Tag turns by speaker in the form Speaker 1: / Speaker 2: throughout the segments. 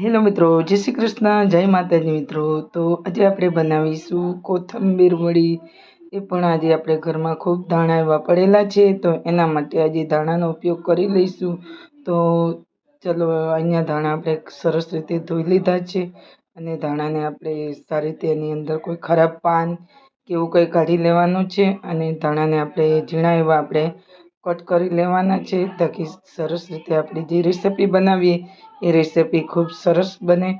Speaker 1: Hello મિત્રો, જય શ્રી કૃષ્ણ, જય માતાજી મિત્રો. તો આજે આપણે બનાવીશું કોથંબીર વડી. એ પણ આજે આપણે ઘરમાં ખૂબ ધાણા એવા પડેલા છે, તો એના માટે આજે ધાણાનો ઉપયોગ કરી લઈશું. તો ચલો, અહીંયા ધાણા આપણે સરસ રીતે ધોઈ લીધા છે અને ધાણાને આપણે સારી રીતે એની અંદર કોઈ ખરાબ પાન કે એવું કંઈ કાઢી લેવાનું છે અને ધાણાને આપણે ઝીણા એવા આપણે કટ કરી લેવાના છે તાકી સરસ રીતે આપણી જે રેસીપી બનાવીએ, એ રેસીપી ખૂબ સરસ બને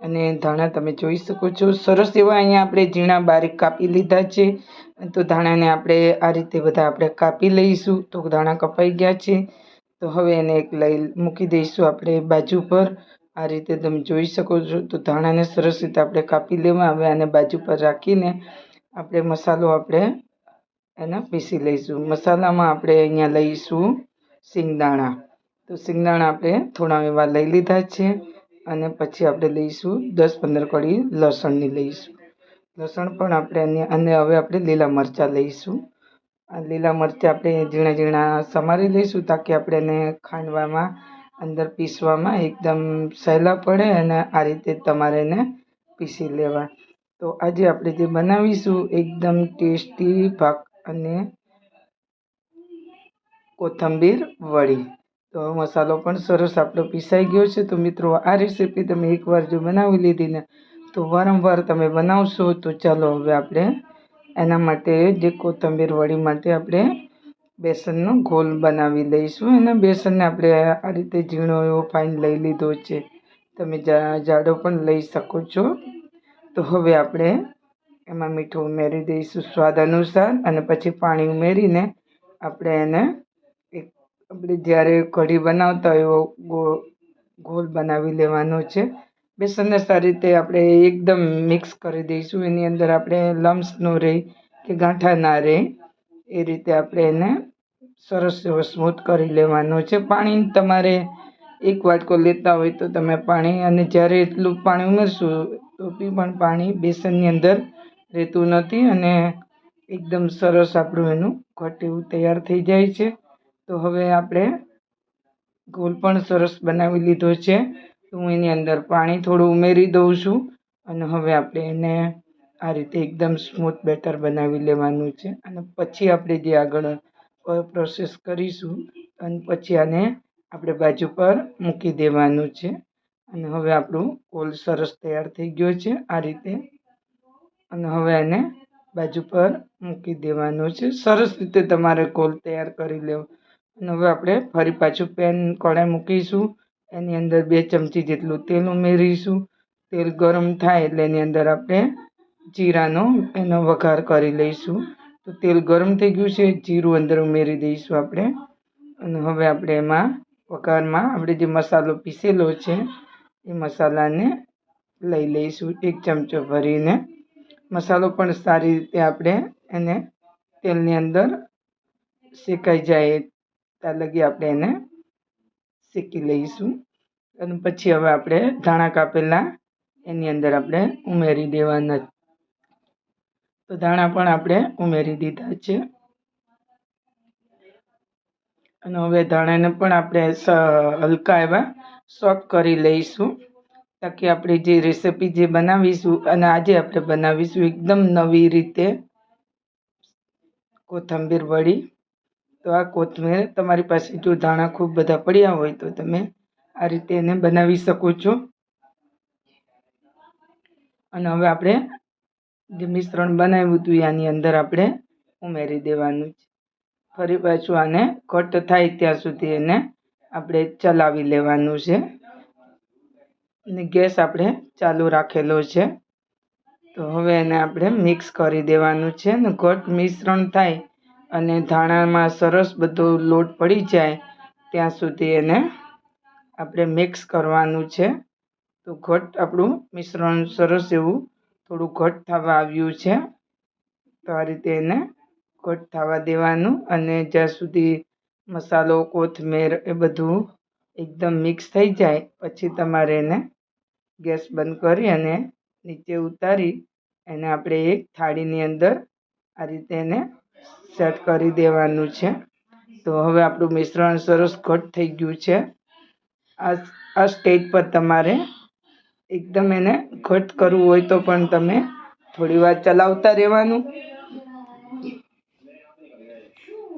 Speaker 1: અને ધાણા તમે જોઈ શકો છો. સરસ એવા અહીંયા આપણે ઝીણા બારીક કાપી લીધા છે. તો ધાણાને આપણે આ રીતે બધા આપણે કાપી લઈશું. તો ધાણા કપાઈ ગયા છે. તો હવે એને એક લઈ મૂકી દઈશું આપણે બાજુ પર. આ રીતે તમે જોઈ શકો છો. તો ધાણાને સરસ રીતે આપણે કાપી લેવા હવે આને બાજુ પર રાખીને આપણે મસાલો આપણે એને પીસી લઈશું. મસાલામાં આપણે અહીંયા લઈશું સિંગદાણા. તો સિંગદાણા આપણે થોડા એવા લઈ લીધા છે અને પછી આપણે લઈશું દસ પંદર કળી લસણની લઈશું. લસણ પણ આપણે અને હવે આપણે લીલા મરચાં લઈશું. આ લીલા મરચાં આપણે ઝીણા ઝીણા સમારી લઈશું તાકી આપણે એને ખાંડવામાં, અંદર પીસવામાં એકદમ સહેલા પડે અને આ રીતે તમારે એને પીસી લેવા. તો આજે આપણે જે બનાવીશું, એકદમ ટેસ્ટી ભાગ અને કોથંબીર વડી. તો મસાલો પણ સરસ આપણો પીસાઈ ગયો છે. તો મિત્રો, આ રેસીપી તમે એકવાર જો બનાવી લીધી ને, તો વારંવાર તમે બનાવશો. તો ચાલો હવે આપણે એના માટે જે કોથંબીર વડી માટે આપણે બેસનનો ઘોલ બનાવી લઈશું. અને બેસનને આપણે આ રીતે ઝીણો એવો ફાઇન લઈ લીધો છે. તમે જાડો પણ લઈ શકો છો. તો હવે આપણે એમાં મીઠું ઉમેરી દઈશું સ્વાદ અનુસાર અને પછી પાણી ઉમેરીને આપણે એને એક આપણે જ્યારે કઢી બનાવતા હોય એવો ગોળ બનાવી લેવાનો છે. બેસનને સારી રીતે આપણે એકદમ મિક્સ કરી દઈશું. એની અંદર આપણે લમ્સ ન રહે કે ગાંઠા ના રહે એ રીતે આપણે એને સરસ એવો સ્મૂથ કરી લેવાનો છે. પાણી તમારે એક વાટકો લેતા હોય તો તમે પાણી અને જ્યારે એટલું પાણી ઉમેરશું તો પણ પાણી બેસનની અંદર રહેતું નથી અને એકદમ સરસ આપણું એનું ઘટ એવું તૈયાર થઈ જાય છે. તો હવે આપણે ગોલ પણ સરસ બનાવી લીધો છે. તો હું એની અંદર પાણી થોડું ઉમેરી દઉં છું અને હવે આપણે એને આ રીતે એકદમ સ્મૂથ બેટર બનાવી લેવાનું છે. અને પછી આપણે જે આગળ પ્રોસેસ કરીશું અને પછી આને આપણે બાજુ પર મૂકી દેવાનું છે. અને હવે આપણું કોલ સરસ તૈયાર થઈ ગયો છે. આ રીતે અને હવે એને બાજુ પર મૂકી દેવાનું છે. સરસ રીતે તમારે કોલ તૈયાર કરી લેવો. અને હવે આપણે ફરી પાછું પેન કઢાઈ મૂકીશું. એની અંદર બે ચમચી જેટલું તેલ ઉમેરીશું. તેલ ગરમ થાય એટલે એની અંદર આપણે જીરાનો એનો વઘાર કરી લઈશું. તો તેલ ગરમ થઈ ગયું છે. જીરું અંદર ઉમેરી દઈશું આપણે. અને હવે આપણે એમાં વઘારમાં આપણે જે મસાલો પીસેલો છે, એ મસાલાને લઈ લઈશું. એક ચમચો ભરીને મસાલો પણ સારી રીતે આપણે એને તેલની અંદર શેકાઈ જાય ત્યાં લગી આપણે એને શેકી લઈશું. અને પછી હવે આપણે ધાણા કાપેલા એની અંદર આપણે ઉમેરી દેવાના. તો ધાણા પણ આપણે ઉમેરી દીધા છે. અને હવે ધાણાને પણ આપણે હલકા એવા સોફ્ટ કરી લઈશું. તાકી આપણે જે રેસીપી જે બનાવીશું અને આજે આપણે બનાવીશું એકદમ નવી રીતે કોથંબીર વડી. તો આ કોથમીર તમારી પાસે જો ધાણા ખૂબ બધા પડ્યા હોય તો તમે આ રીતે એને બનાવી શકો છો. અને હવે આપણે જે મિશ્રણ બનાવ્યું હતું આની અંદર આપણે ઉમેરી દેવાનું છે. ફરી પાછું આને કટ થાય ત્યાં સુધી એને આપણે ચલાવી લેવાનું છે. અને ગેસ આપણે ચાલુ રાખેલો છે. તો હવે એને આપણે મિક્સ કરી દેવાનું છે અને ઘટ મિશ્રણ થાય અને ધાણામાં સરસ બધો લોટ પડી જાય ત્યાં સુધી એને આપણે મિક્સ કરવાનું છે. તો ઘટ આપણું મિશ્રણ સરસ એવું થોડું ઘટ થવા આવ્યું છે. તો આ રીતે એને ઘટ થવા દેવાનું અને જ્યાં સુધી મસાલો, કોથમીર એ બધું એકદમ મિક્સ થઈ જાય, પછી તમારે એને ગેસ બંધ કરી અને નીચે ઉતારી એને આપણે એક થાળીની અંદર આ રીતે એને સેટ કરી દેવાનું છે. તો હવે આપણું મિશ્રણ સરસ ઘટ થઈ ગયું છે. આ સ્ટેજ પર તમારે એકદમ એને ઘટ કરવું હોય તો પણ તમે થોડી વાર ચલાવતા રહેવાનું.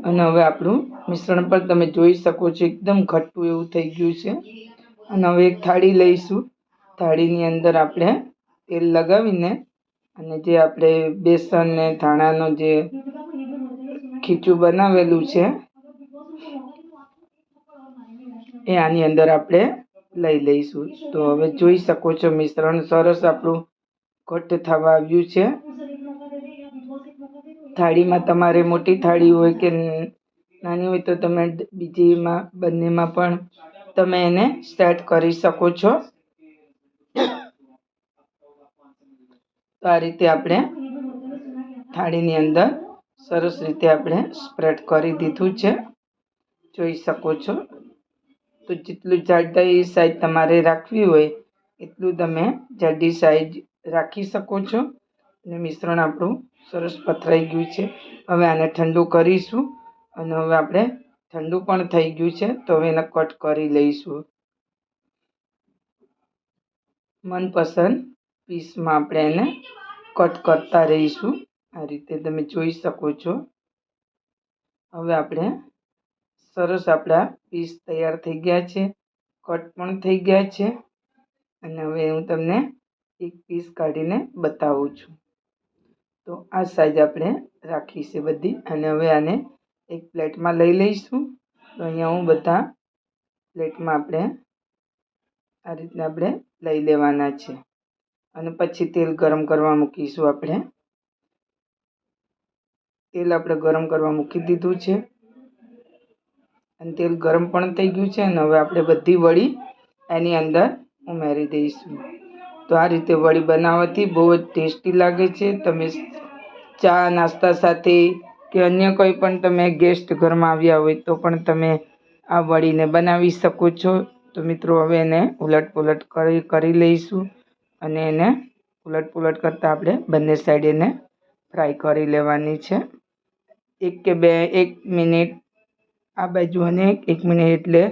Speaker 1: અને હવે આપણું મિશ્રણ પણ તમે જોઈ શકો છો, એકદમ ઘટ્ટું એવું થઈ ગયું છે. અને હવે એક થાળી લઈશું. થાળીની અંદર આપણે તેલ લગાવીને અને જે આપણે બેસન ને ધાણાનો જે ખીચું બનાવેલું છે, એ આની અંદર આપણે લઈ લઈશું. તો હવે જોઈ શકો છો મિશ્રણ સરસ આપણું ઘટ્ટ થવા આવ્યું છે. થાળીમાં તમારે મોટી થાળી હોય કે નાની હોય તો તમે બીજીમાં, બંનેમાં પણ તમે એને સ્ટાર્ટ કરી શકો છો. તો આ રીતે આપણે થાળીની અંદર સરસ રીતે આપણે સ્પ્રેડ કરી દીધું છે. જોઈ શકો છો. તો જેટલું જાડાઈ સાઈઝ તમારે રાખવી હોય, એટલું તમે જાડી સાઈઝ રાખી શકો છો. અને મિશ્રણ આપણું સરસ પથરાઈ ગયું છે. હવે આને ઠંડુ કરીશું. અને હવે આપણે ઠંડુ પણ થઈ ગયું છે. તો હવે એને કટ કરી લઈશું. મનપસંદ પીસમાં આપણે એને કટ કરતા રહીશું. આ રીતે તમે જોઈ શકો છો. હવે આપણે સરસ આપણા પીસ તૈયાર થઈ ગયા છે. કટ પણ થઈ ગયા છે. અને હવે હું તમને એક પીસ કાઢીને બતાવું છું. તો આ સાઈઝ આપણે રાખી છે બધી. અને હવે આને એક પ્લેટમાં લઈ લઈશું. તો અહીંયા હું બધા પ્લેટમાં આપણે આ રીતના આપણે લઈ લેવાના છે. અને પછી તેલ ગરમ કરવા મૂકીશું આપણે. તેલ આપણે ગરમ કરવા મૂકી દીધું છે. અને તેલ ગરમ પણ થઈ ગયું છે અને હવે આપણે બધી વળી એની અંદર ઉમેરી દઈશું. તો આ રીતે વડી બનાવવાથી બહુ જ ટેસ્ટી લાગે છે. તમે ચા, નાસ્તા સાથે કે અન્ય કોઈ પણ તમે ગેસ્ટ ઘરમાં આવ્યા હોય તો પણ તમે આ વડીને બનાવી શકો છો. તો મિત્રો હવે એને ઉલટ પુલટ કરી કરી લઈશું અને એને ઉલટ પુલટ કરતાં આપણે બંને સાઈડ એને ફ્રાય કરી લેવાની છે. એક કે બે, એક મિનિટ આ બાજુ અને એક મિનિટ એટલે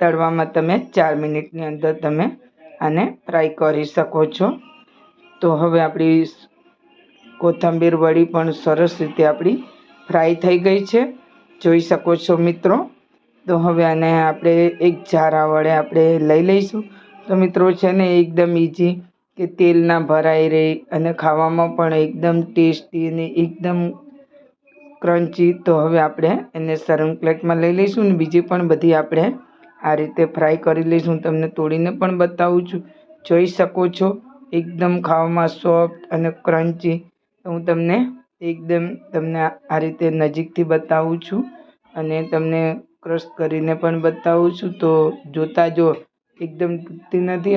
Speaker 1: તળવામાં તમે ચાર મિનિટની અંદર તમે આને ફ્રાય કરી શકો છો. તો હવે આપણી કોથંબીર વડી પણ સરસ રીતે આપણી ફ્રાય થઈ ગઈ છે. જોઈ શકો છો મિત્રો. તો હવે આને આપણે એક જારા વડે આપણે લઈ લઈશું. તો મિત્રો છે ને એકદમ ઇઝી કે તેલ ના ભરાઈ રહે અને ખાવામાં પણ એકદમ ટેસ્ટી અને એકદમ ક્રન્ચી તો હવે આપણે એને સર્વિંગ પ્લેટમાં લઈ લઈશું ને બીજી પણ બધી આપણે આ રીતે ફ્રાય કરી લઈશું. તમને તોડીને પણ બતાવું છું. જોઈ શકો છો, એકદમ ખાવામાં સોફ્ટ અને ક્રન્ચી હું તમને એકદમ તમને આ રીતે નજીકથી બતાવું છું અને તમને ક્રશ કરીને પણ બતાવું છું. તો જોતા જો એકદમ તૂટતી નથી